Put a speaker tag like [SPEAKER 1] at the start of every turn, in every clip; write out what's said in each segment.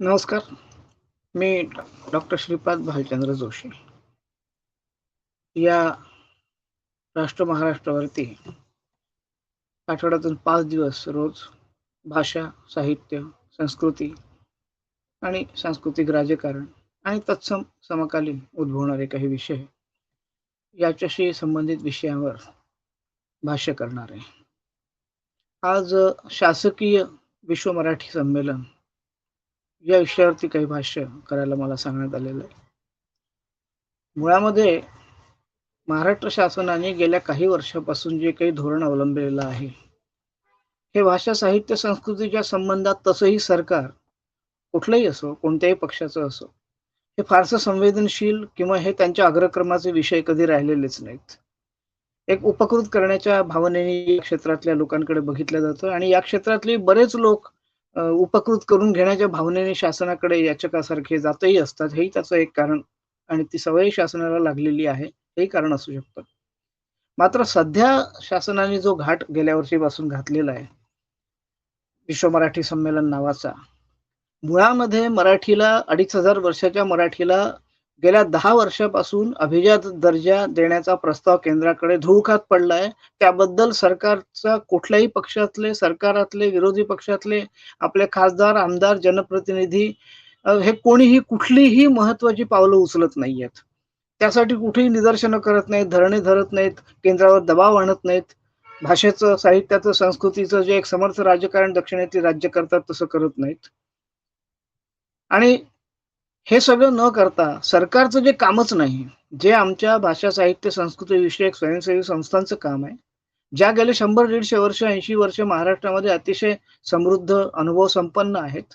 [SPEAKER 1] नमस्कार. मी डॉक्टर श्रीपाद भालचंद्र जोशी. या राष्ट्र महाराष्ट्रावरती आठवड्यातून पाच दिवस रोज भाषा साहित्य संस्कृती आणि सांस्कृतिक राजकारण आणि तत्सम समकालीन उद्भवणारे काही विषय याच्याशी संबंधित विषयावर भाष्य करणार आहे. आज शासकीय विश्व मराठी संमेलन या विषयावरती काही भाष्य करायला मला सांगण्यात आलेलं आहे. मुळामध्ये महाराष्ट्र शासनाने गेल्या काही वर्षापासून जे काही धोरण अवलंबलेलं आहे हे भाषा साहित्य संस्कृतीच्या संबंधात तसंही सरकार कुठलंही असो कोणत्याही पक्षाचं असो हे फारसं संवेदनशील किंवा हे त्यांच्या अग्रक्रमाचे विषय कधी राहिलेलेच नाहीत. एक उपकृत करण्याच्या भावनेने या क्षेत्रातल्या लोकांकडे बघितलं जातं आणि या क्षेत्रातले बरेच लोक उपकृत करून घेण्याच्या भावनेने शासनाकडे याचकासारखे जातही असतात. हेही त्याचं एक कारण आणि ती सवय शासनाला लागलेली आहे. हेही कारण असू शकतं. मात्र सध्या शासनाने जो घाट गेल्या वर्षीपासून घातलेला आहे विश्व मराठी संमेलन नावाचा मुळामध्ये मराठीला अडीच हजार वर्षाच्या मराठीला गेल्या दहा वर्षापासून अभिजात दर्जा देण्याचा प्रस्ताव केंद्राकडे धुळखात पडलाय. त्याबद्दल सरकारचा कुठल्याही पक्षातले सरकारातले विरोधी पक्षातले आपले खासदार आमदार जनप्रतिनिधी हे कोणीही कुठलीही महत्वाची पावलं उचलत नाहीयेत. त्यासाठी कुठेही निदर्शनं करत नाहीत धरणे धरत नाहीत केंद्रावर दबाव आणत नाहीत. भाषेचं साहित्याचं संस्कृतीचं जे एक समर्थ राजकारण दक्षिणेतील राज्य करतात तसं करत नाहीत. आणि हे सगळं न करता सरकारचं जे कामच नाही जे आमच्या भाषा साहित्य संस्कृती विषयक स्वयंसेवी संस्थांचं काम आहे ज्या गेले शंभर दीडशे वर्ष ऐंशी वर्ष महाराष्ट्रामध्ये अतिशय समृद्ध अनुभव संपन्न आहेत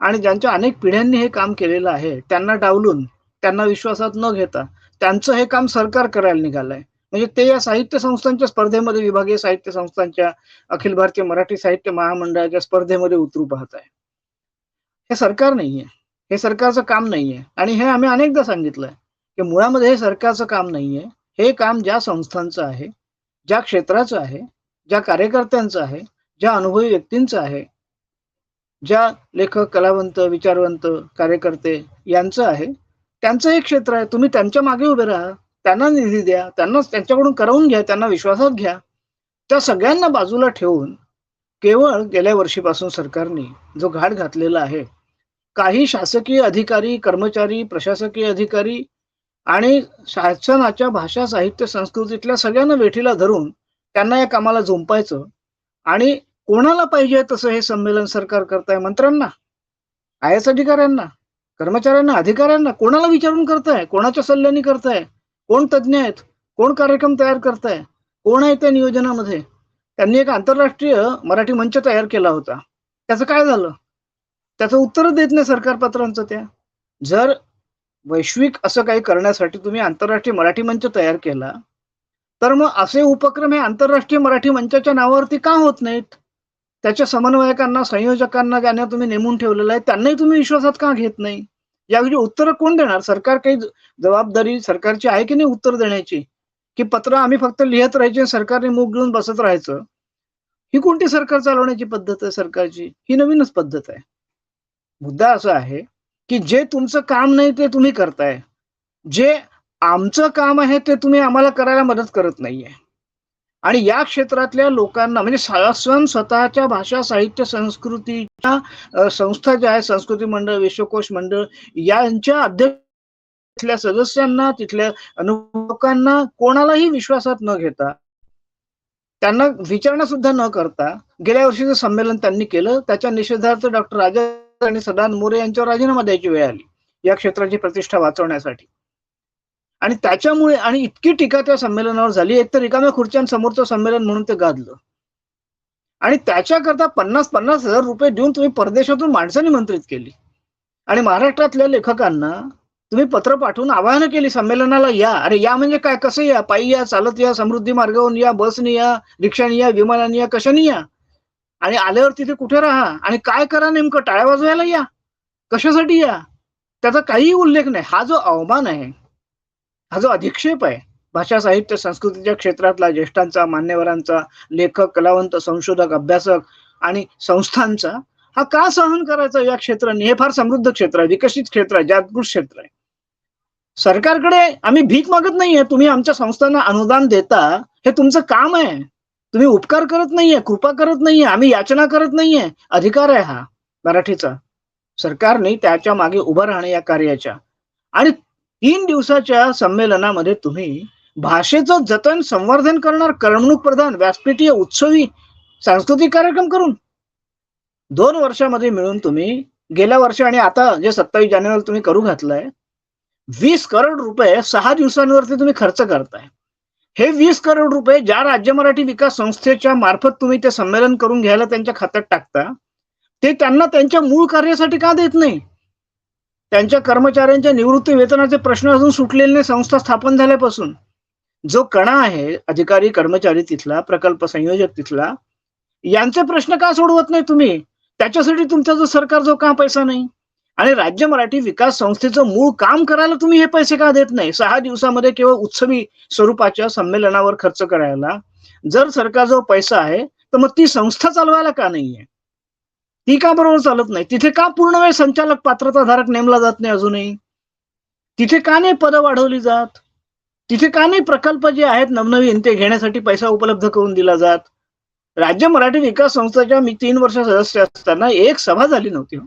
[SPEAKER 1] आणि ज्यांच्या अनेक पिढ्यांनी हे काम केलेलं आहे त्यांना डावलून त्यांना विश्वासात न घेता त्यांचं हे काम सरकार करायला निघालंय. म्हणजे ते या साहित्य संस्थांच्या स्पर्धेमध्ये विभागीय साहित्य संस्थांच्या अखिल भारतीय मराठी साहित्य महामंडळाच्या स्पर्धेमध्ये उतरू पाहत आहे. हे सरकार नाहीये. हे सरकारचं काम नाहीये. आणि हे आम्ही अनेकदा सांगितलंय की मुळामध्ये हे सरकारचं काम नाहीये. हे काम ज्या संस्थांचं आहे ज्या क्षेत्राचं आहे ज्या कार्यकर्त्यांचं आहे ज्या अनुभवी व्यक्तींचं आहे ज्या लेखक कलावंत विचारवंत कार्यकर्ते यांचं आहे त्यांचं एक क्षेत्र आहे. तुम्ही त्यांच्या मागे उभे राहा त्यांना निधी द्या त्यांना त्यांच्याकडून करवून घ्या त्यांना विश्वासात घ्या. त्या सगळ्यांना बाजूला ठेवून केवळ गेल्या वर्षीपासून सरकारने जो घाट घातलेला आहे काही शासकीय अधिकारी कर्मचारी प्रशासकीय अधिकारी आणि शासनाच्या भाषा साहित्य संस्कृतीतल्या सगळ्यांना वेठीला धरून त्यांना या कामाला झोंपायचं आणि कोणाला पाहिजे तसं हे संमेलन सरकार करताय? मंत्र्यांना आय एस अधिकाऱ्यांना कर्मचाऱ्यांना अधिकाऱ्यांना कोणाला विचारून करताय? कोणाच्या सल्ल्याने करताय? कोण तज्ज्ञ आहेत? कोण कार्यक्रम तयार करताय? कोण आहे त्या नियोजनामध्ये? त्यांनी एक आंतरराष्ट्रीय मराठी मंच तयार केला होता. त्याचं काय झालं? त्याचं उत्तर देत नाही सरकार पत्रांचं त्या. जर वैश्विक असं काही करण्यासाठी तुम्ही आंतरराष्ट्रीय मराठी मंच तयार केला तर मग असे उपक्रम हे आंतरराष्ट्रीय मराठी मंचाच्या नावावरती का होत नाहीत? त्याच्या समन्वयकांना संयोजकांना ज्यांना तुम्ही नेमून ठेवलेलं आहे त्यांनाही तुम्ही विश्वासात का घेत नाही? यावेळी उत्तर कोण देणार? सरकार काही जबाबदारी सरकारची आहे की नाही उत्तर देण्याची? की पत्र आम्ही फक्त लिहत राहायचे सरकारने मूग घेऊन बसत राहायचं? ही कोणती सरकार चालवण्याची पद्धत आहे सरकारची? ही नवीनच पद्धत आहे. मुद्दा असा आहे की जे तुमचं काम नाही ते तुम्ही करताय. जे आमचं काम आहे ते तुम्ही आम्हाला करायला मदत करत नाहीये. आणि या क्षेत्रातल्या लोकांना म्हणजे स्वयं स्वतःच्या भाषा साहित्य संस्कृतीच्या संस्था ज्या आहेत संस्कृती मंडळ विश्वकोश मंडळ यांच्या अध्यक्ष तिथल्या सदस्यांना तिथल्या लोकांना कोणालाही विश्वासात न घेता त्यांना विचारणा सुद्धा न करता गेल्या वर्षीचं संमेलन त्यांनी केलं. त्याच्या निषेधार्थ डॉक्टर राजा आणि सदान मोरे यांच्यावर राजीनामा द्यायची वेळ आली या क्षेत्राची प्रतिष्ठा वाचवण्यासाठी. आणि त्याच्यामुळे आणि इतकी टीका त्या संमेलनावर झाली एक तर रिकाम्या खुर्च्यांसमोरचं संमेलन म्हणून ते गाजलं. आणि त्याच्याकरता पन्नास पन्नास हजार रुपये देऊन तुम्ही परदेशातून माणसं निमंत्रित केली. आणि महाराष्ट्रातल्या लेखकांना तुम्ही पत्र पाठवून आवाहन केली संमेलनाला या अरे या म्हणजे काय कसं या पायी या चालत या समृद्धी मार्गावरून या बसने या रिक्षाने या विमानाने या कशाने या? आणि आल्यावर तिथे कुठे राहा? आणि काय करा नेमकं? टाळ्या वाजवायला या. कशासाठी या? त्याचा काहीही उल्लेख नाही. हा जो अवमान आहे हा जो अधिक्षेप आहे भाषा साहित्य संस्कृतीच्या क्षेत्रातला ज्येष्ठांचा मान्यवरांचा लेखक कलावंत संशोधक अभ्यासक आणि संस्थांचा हा का सहन करायचा? या क्षेत्राने. हे फार समृद्ध क्षेत्र आहे विकसित क्षेत्र आहे जागृत क्षेत्र आहे. सरकारकडे आम्ही भीक मागत नाहीये. तुम्ही आमच्या संस्थांना अनुदान देता हे तुमचं काम आहे. तुम्ही उपकार करत नाहीये कृपा करत नाहीये आम्ही याचना करत नाहीये. अधिकार आहे हा मराठीचा. सरकारने त्याच्यामागे उभं राहणं या कार्याच्या. आणि तीन दिवसाच्या संमेलनामध्ये तुम्ही भाषेचं जतन संवर्धन करणार करमणूक प्रधान व्यासपीठीय उत्सवी सांस्कृतिक कार्यक्रम करून. दोन वर्षामध्ये मिळून तुम्ही गेल्या वर्षी आणि आता जे सत्तावीस जानेवारी तुम्ही करू घातलंय वीस करोड रुपये सहा दिवसांवरती तुम्ही खर्च करताय. हे वीस करोड रुपये ज्या राज्य मराठी विकास संस्थेच्या मार्फत तुम्ही ते संमेलन करून घ्यायला त्यांच्या खात्यात टाकता ते त्यांना त्यांच्या मूळ कार्यासाठी का देत नाही? त्यांच्या कर्मचाऱ्यांच्या निवृत्ती वेतनाचे प्रश्न अजून सुटलेले नाही संस्था स्थापन झाल्यापासून. जो कणा आहे अधिकारी कर्मचारी तिथला प्रकल्प संयोजक तिथला यांचे प्रश्न का सोडवत नाही तुम्ही? त्याच्यासाठी तुमचा जो सरकार जो का पैसा नाही? आणि राज्य मराठी विकास संस्थेचं मूळ काम करायला तुम्ही हे पैसे का देत नाही? सहा दिवसामध्ये केवळ उत्सवी स्वरूपाच्या संमेलनावर खर्च करायला. जर सरकार जो पैसा आहे तर मग ती संस्था चालवायला का नाहीये? ती का बरोबर चालत नाही? तिथे का पूर्ण वेळ संचालक पात्रता धारक नेमला जात नाही अजूनही? तिथे का नाही पदं वाढवली जात? तिथे का नाही प्रकल्प जे आहेत नवनवीन ते घेण्यासाठी पैसा उपलब्ध करून दिला जात? राज्य मराठी विकास संस्थेच्या मी तीन वर्ष सदस्य असताना एक सभा झाली नव्हती हो.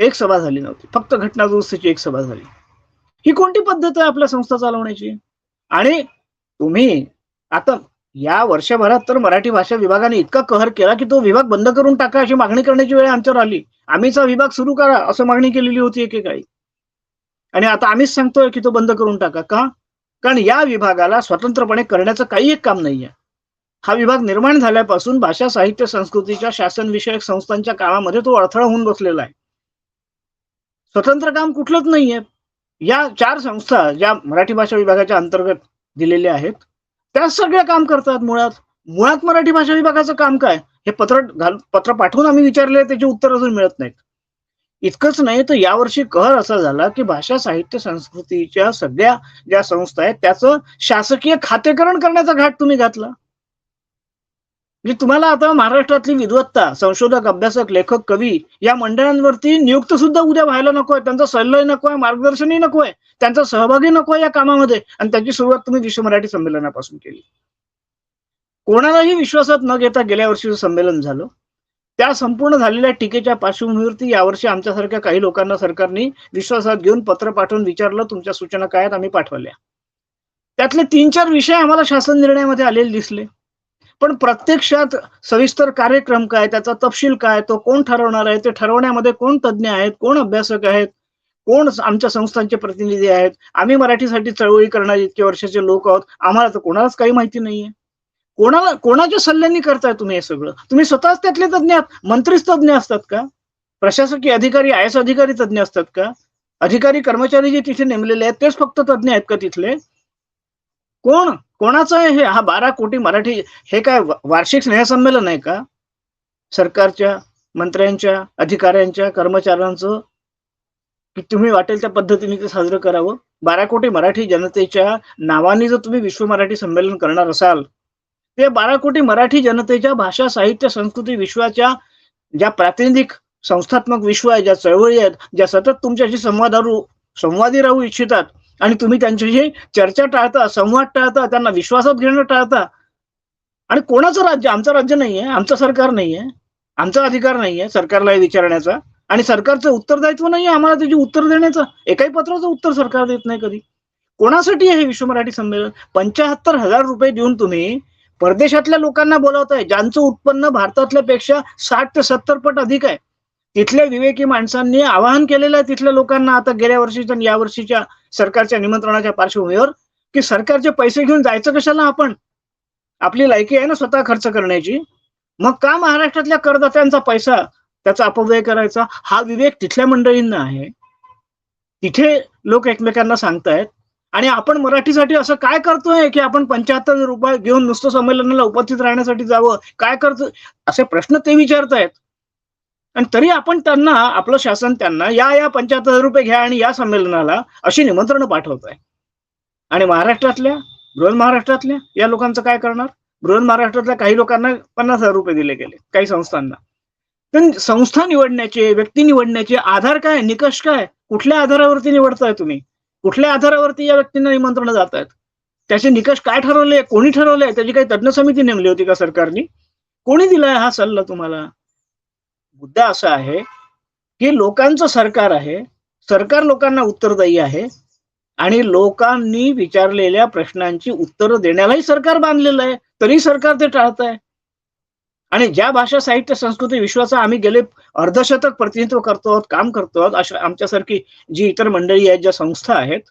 [SPEAKER 1] एक सभा झाली नव्हती. फक्त घटना दुरुस्तीची एक सभा झाली. ही कोणती पद्धत आहे आपल्या संस्था चालवण्याची? आणि तुम्ही आता या वर्षभरात तर मराठी भाषा विभागाने इतका कहर केला की तो विभाग बंद करून टाका अशी मागणी करण्याची वेळ आमच्यावर आली. आम्हीचा विभाग सुरू करा असं मागणी केलेली होती एकेकाळी. आणि आता आम्हीच सांगतोय की तो बंद करून टाका. का? कारण या विभागाला स्वतंत्रपणे करण्याचं काही एक काम नाहीये. हा विभाग निर्माण झाल्यापासून भाषा साहित्य संस्कृतीच्या शासनविषयक संस्थांच्या कामामध्ये तो अडथळा होऊन बसलेला आहे. स्वतंत्र काम कुठलंच नाहीये. या चार संस्था ज्या मराठी भाषा विभागाच्या अंतर्गत दिलेल्या आहेत त्या सगळ्या काम करतात मुळात. मुळात मराठी भाषा विभागाचं काम काय? हे पत्र घाल पत्र पाठवून आम्ही विचारले त्याचे उत्तर अजून मिळत नाहीत. इतकंच नाही तर यावर्षी कहर असा झाला की भाषा साहित्य संस्कृतीच्या सगळ्या ज्या संस्था आहेत त्याचं शासकीय खातेकरण करण्याचा घाट तुम्ही घातला. म्हणजे तुम्हाला आता महाराष्ट्रातली विद्वत्ता संशोधक अभ्यासक लेखक कवी या मंडळांवरती नियुक्त सुद्धा उद्या व्हायला नकोय. त्यांचा सल्लाही नकोय मार्गदर्शनही नकोय त्यांचा सहभागी नकोय या कामामध्ये. आणि त्याची सुरुवात तुम्ही विश्व मराठी संमेलनापासून केली. कोणालाही विश्वासात न घेता गेल्या वर्षीचं संमेलन झालं. त्या संपूर्ण झालेल्या टीकेच्या पार्श्वभूमीवरती यावर्षी आमच्यासारख्या काही लोकांना सरकारने विश्वासात घेऊन पत्र पाठवून विचारलं तुमच्या सूचना काय आहेत आम्ही पाठवल्या. त्यातले तीन चार विषय आम्हाला शासन निर्णयामध्ये आलेले दिसले. पण प्रत्यक्षात सविस्तर कार्यक्रम काय त्याचा तपशील काय तो कोण ठरवणार आहे ते ठरवण्यामध्ये कोण तज्ज्ञ आहेत कोण अभ्यासक आहेत कोण आमच्या संस्थांचे प्रतिनिधी आहेत आम्ही मराठीसाठी चळवळी करणारे इतके वर्षाचे लोक आहोत आम्हाला तर कोणालाच काही माहिती नाहीये. कोणाला कोणाच्या सल्ल्यांनी करताय तुम्ही हे सगळं? तुम्ही स्वतःच त्यातले तज्ज्ञ आहात मंत्रीच तज्ज्ञ असतात का? प्रशासकीय अधिकारी आय एस अधिकारी तज्ज्ञ असतात का? अधिकारी कर्मचारी जे तिथे नेमलेले आहेत तेच फक्त तज्ज्ञ आहेत का तिथले? कोण? कोणाचं आहे हे? हा बारा कोटी मराठी हे काय वार्षिक स्नेहसंमेलन आहे का? सरकारच्या मंत्र्यांच्या अधिकाऱ्यांच्या कर्मचाऱ्यांचं? की तुम्ही वाटेल त्या पद्धतीने ते साजरं करावं? बारा कोटी मराठी जनतेच्या नावाने जर तुम्ही विश्व मराठी संमेलन करणार असाल ते बारा कोटी मराठी जनतेच्या भाषा साहित्य संस्कृती विश्वाच्या ज्या प्रातिनिधिक संस्थात्मक विश्व आहे ज्या चळवळी आहेत ज्या सतत तुमच्याशी संवादारू संवादी राहू इच्छितात आणि तुम्ही त्यांच्याशी चर्चा टाळता संवाद टाळता त्यांना विश्वासात घेणं टाळता. आणि कोणाचं राज्य? आमचं राज्य नाहीये आमचं सरकार नाहीये आमचा अधिकार नाहीये सरकारला विचारण्याचा. आणि सरकारचं उत्तरदायित्व नाही आम्हाला त्याची उत्तर देण्याचं. एकाही पत्राचं उत्तर सरकार देत नाही कधी. कोणासाठी आहे हे विश्व मराठी संमेलन? पंच्याहत्तर हजार रुपये देऊन तुम्ही परदेशातल्या लोकांना बोलावताय ज्यांचं उत्पन्न भारतातल्या पेक्षा साठ ते सत्तर पट अधिक आहे. तिथल्या विवेकी माणसांनी आवाहन केलेलं आहे तिथल्या लोकांना आता गेल्या वर्षीच्या आणि या वर्षीच्या सरकारच्या निमंत्रणाच्या पार्श्वभूमीवर की सरकारचे पैसे घेऊन जायचं कशाला आपण? आपली लायकी आहे ना स्वतः खर्च करण्याची. मग का महाराष्ट्रातल्या करदात्यांचा पैसा त्याचा अपव्यय करायचा? हा विवेक तिथल्या मंडळींना आहे. तिथे लोक एकमेकांना सांगतायत. आणि आपण मराठीसाठी असं काय करतोय की आपण पंच्याहत्तर रुपये घेऊन नुसतं संमेलनाला उपस्थित राहण्यासाठी जावं? काय करतो असे प्रश्न ते विचारतायत. आणि तरी आपण त्यांना आपलं शासन त्यांना या या पंच्याहत्तर हजार रुपये घ्या आणि या संमेलनाला अशी निमंत्रणं पाठवत आहे आणि महाराष्ट्रातल्या बृहन महाराष्ट्रातल्या या लोकांचं काय करणार? बृहन महाराष्ट्रातल्या काही लोकांना पन्नास हजार रुपये दिले गेले काही संस्थांना. पण संस्था निवडण्याचे व्यक्ती निवडण्याचे आधार काय निकष काय? कुठल्या आधारावरती निवडताय तुम्ही? कुठल्या आधारावरती या व्यक्तींना निमंत्रण जात आहेत त्याचे निकष काय ठरवले कोणी ठरवले त्याची काही तज्ञ समिती नेमली होती का सरकारने? कोणी दिलाय हा सल्ला तुम्हाला? मुद्दा असा आहे की लोकांचं सरकार आहे सरकार लोकांना उत्तरदायी आहे आणि लोकांनी विचारलेल्या प्रश्नांची उत्तरं देण्यालाही सरकार बांधलेलं आहे तरी सरकार ते टाळत आहे आणि ज्या भाषा साहित्य संस्कृती विश्वाचा आम्ही गेले अर्धशतक प्रतिनिधित्व करतो आहोत काम करतो आहोत अशा आमच्यासारखी जी इतर मंडळी आहेत ज्या संस्था आहेत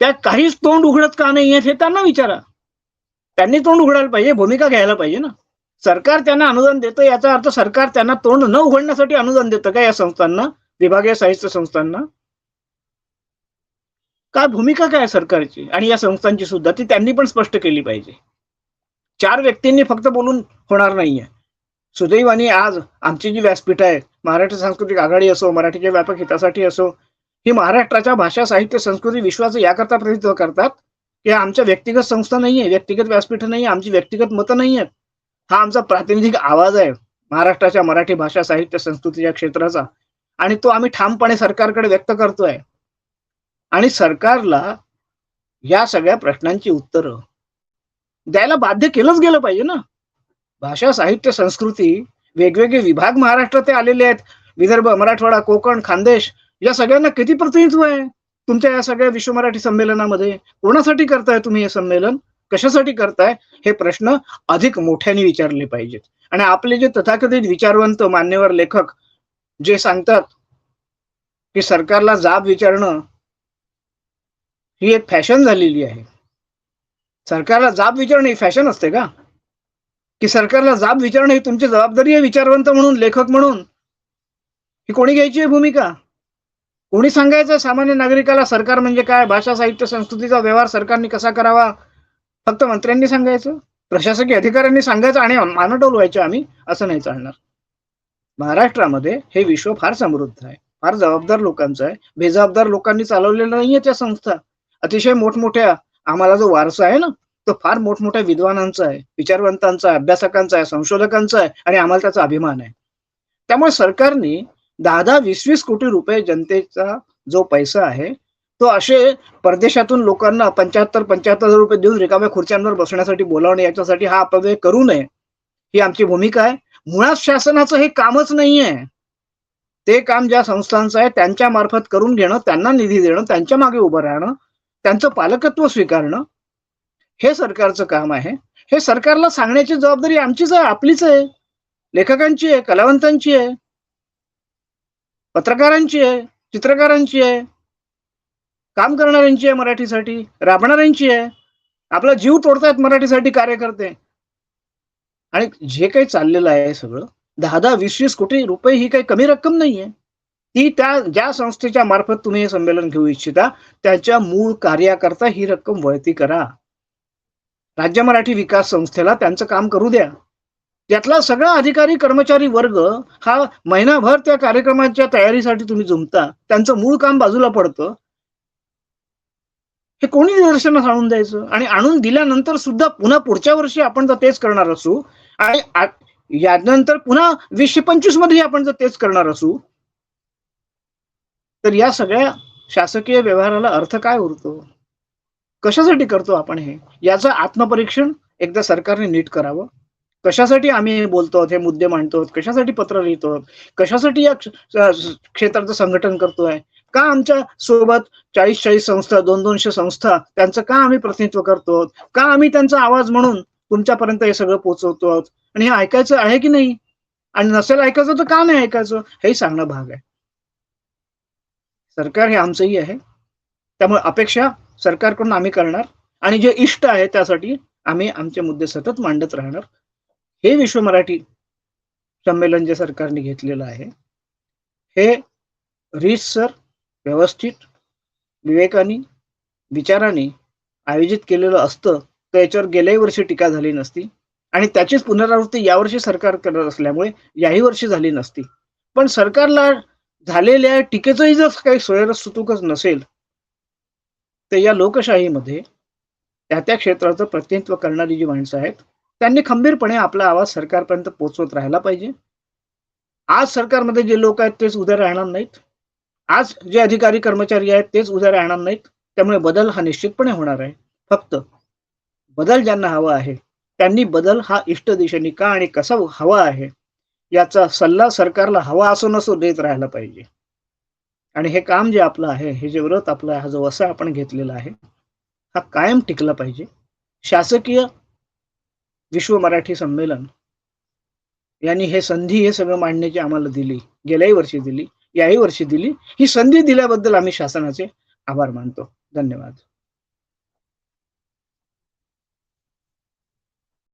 [SPEAKER 1] त्या काहीच तोंड उघडत का नाही आहेत हे त्यांना विचारा. त्यांनी तोंड उघडायला पाहिजे भूमिका घ्यायला पाहिजे ना. सरकार त्यांना अनुदान देतं याचा अर्थ सरकार त्यांना तोंड न उघडण्यासाठी अनुदान देतं का या संस्थांना? विभागीय साहित्य संस्थांना? काय भूमिका काय सरकारची? आणि या संस्थांची सुद्धा? ती त्यांनी पण स्पष्ट केली पाहिजे. चार व्यक्तींनी फक्त बोलून होणार नाहीये. सुदैवाने आज आमची जी व्यासपीठ आहे महाराष्ट्र सांस्कृतिक आघाडी असो मराठीच्या व्यापक हितासाठी असो ही महाराष्ट्राच्या भाषा साहित्य संस्कृती विश्वाचं याकरता प्रतिनिधित्व करतात. की आमच्या व्यक्तिगत संस्था नाहीये व्यक्तिगत व्यासपीठ नाही आमची व्यक्तिगत मतं नाही आहेत हा आमचा प्रातिनिधिक आवाज आहे महाराष्ट्राच्या मराठी भाषा साहित्य संस्कृतीच्या क्षेत्राचा. आणि तो आम्ही ठामपणे सरकारकडे व्यक्त करतोय. आणि सरकारला या सगळ्या प्रश्नांची उत्तरं द्यायला बाध्य केलंच गेलं पाहिजे ना. भाषा साहित्य संस्कृती वेगवेगळे विभाग महाराष्ट्रात आलेले आहेत. विदर्भ मराठवाडा कोकण खानदेश या सगळ्यांना किती प्रतिनिधित्व आहे? तुमच्या या सगळ्या विश्व मराठी संमेलनामध्ये कोणासाठी करताय तुम्ही हे संमेलन? कशासाठी करताय? हे प्रश्न अधिक मोठ्याने विचारले पाहिजेत. आणि आपले जे तथाकथित विचारवंत मान्यवर लेखक जे सांगतात की सरकारला जाब विचारणं ही एक फॅशन झालेली आहे. सरकारला जाब विचारणं ही फॅशन असते का? की सरकारला जाब विचारणं ही तुमची जबाबदारी आहे विचारवंत म्हणून लेखक म्हणून? ही कोणी घ्यायची आहे भूमिका? कोणी सांगायचं सामान्य नागरिकाला सरकार म्हणजे काय? भाषा साहित्य संस्कृतीचा व्यवहार सरकारने कसा करावा? फक्त मंत्र्यांनी सांगायचं प्रशासकीय अधिकाऱ्यांनी सांगायचं आणि मानटोल व्हायचं आम्ही असं नाही चालणार. महाराष्ट्रामध्ये हे विश्व फार समृद्ध आहे फार जबाबदार लोकांचं आहे. बेजबाबदार लोकांनी चालवलेलं नाहीये त्या संस्था. अतिशय मोठमोठ्या आम्हाला जो वारसा आहे ना तो फार मोठमोठ्या विद्वानांचा आहे विचारवंतांचा आहे अभ्यासकांचा आहे संशोधकांचा आहे आणि आम्हाला त्याचा अभिमान आहे. त्यामुळे सरकारने दहा दहा वीस वीस कोटी रुपये जनतेचा जो पैसा आहे तो असे परदेशातून लोकांना पंच्याहत्तर पंच्याहत्तर हजार रुपये देऊन रिकाम्या खुर्च्यांवर बसण्यासाठी बोलावणे याच्यासाठी हा अपव्यय करू नये. ही आमची भूमिका आहे. मुळात शासनाचं हे कामच नाहीये. ते काम ज्या संस्थांचं आहे त्यांच्या मार्फत करून घेणं त्यांना निधी देणं त्यांच्या मागे उभं राहणं त्यांचं पालकत्व स्वीकारणं हे सरकारचं काम आहे. हे सरकारला सांगण्याची जबाबदारी आमचीच आहे आपलीच आहे. लेखकांची आहे कलावंतांची आहे पत्रकारांची आहे चित्रकारांची आहे. काम करणाऱ्यांची आहे मराठीसाठी राबणाऱ्यांची आहे. आपला जीव तोडतायत मराठीसाठी कार्यकर्ते. आणि जे काही चाललेलं आहे सगळं दहा दहा वीस वीस कोटी रुपये ही काही कमी रक्कम नाहीये. ती त्या ज्या संस्थेच्या मार्फत तुम्ही हे संमेलन घेऊ इच्छिता त्याच्या मूळ कार्याकरता ही रक्कम वळती करा. राज्य मराठी विकास संस्थेला त्यांचं काम करू द्या. त्यातला सगळा अधिकारी कर्मचारी वर्ग हा महिनाभर त्या कार्यक्रमाच्या तयारीसाठी तुम्ही जुमता त्यांचं मूळ काम बाजूला पडतं. हे कोणी निदर्शनास आणून द्यायचं? आणि आणून दिल्यानंतर सुद्धा पुन्हा पुढच्या वर्षी आपण जर तेच करणार असू आणि यानंतर पुन्हा वीसशे पंचवीसमध्ये आपण जर तेच करणार असू तर या सगळ्या शासकीय व्यवहाराला अर्थ काय उरतो? कशासाठी करतो आपण हे? याचं आत्मपरीक्षण एकदा सरकारने नीट करावं. कशासाठी आम्ही हे बोलतो हे मुद्दे मांडतो कशासाठी पत्र लिहितो कशासाठी या क्षेत्राचं संघटन करतोय? का आमच्यासोबत चाळीस चाळीस संस्था दोन दोनशे संस्था त्यांचं का आम्ही प्रतिनिधित्व करतो का आम्ही त्यांचा आवाज म्हणून तुमच्यापर्यंत हे सगळं पोहोचवतो आहोत? आणि हे ऐकायचं आहे की नाही? आणि नसेल ऐकायचं तर का नाही ऐकायचं? हे सांगणं भाग आहे. सरकार हे आमचंही आहे. त्यामुळे अपेक्षा सरकारकडून आम्ही करणार. आणि जे इष्ट आहे त्यासाठी आम्ही आमचे मुद्दे सतत मांडत राहणार. हे विश्व मराठी संमेलन जे सरकारने घेतलेलं आहे हे रीतसर व्यवस्थित विवेकाने विचाराने आयोजित केलेलं असतं तर याच्यावर गेल्याही वर्षी टीका झाली नसती. आणि त्याचीच पुनरावृत्ती यावर्षी सरकार करत असल्यामुळे याही वर्षी झाली नसती. पण सरकारला झालेल्या टीकेचंही जर काही सोयरस सुतूकच नसेल तर या लोकशाहीमध्ये त्या त्या क्षेत्राचं प्रतिनिधित्व करणारी जी माणसं आहेत त्यांनी खंबीरपणे आपला आवाज सरकारपर्यंत पोहोचवत राहायला पाहिजे. आज सरकारमध्ये जे लोक आहेत तेच उद्या राहणार नाहीत. आज जे अधिकारी कर्मचारी आहेत तेच उद्या राहणार नाहीत त्यामुळे बदल हा निश्चितपणे होणार आहे. फक्त बदल ज्यांना हवा आहे त्यांनी बदल हा इष्ट दिशेने का आणि कसा हवा आहे याचा सल्ला सरकारला हवा असो नसो देत राहायला पाहिजे. आणि हे काम जे आपलं आहे हे जे व्रत आपलं आहे हा जो वसा आपण घेतलेला आहे हा कायम टिकला पाहिजे. शासकीय विश्व मराठी संमेलन यांनी हे संधी हे सगळं मांडण्याची आम्हाला दिली गेल्याही वर्षी दिली. याही वर्षी दिली. ही संधी दिल्याबद्दल आम्ही शासनाचे आभार मानतो. धन्यवाद.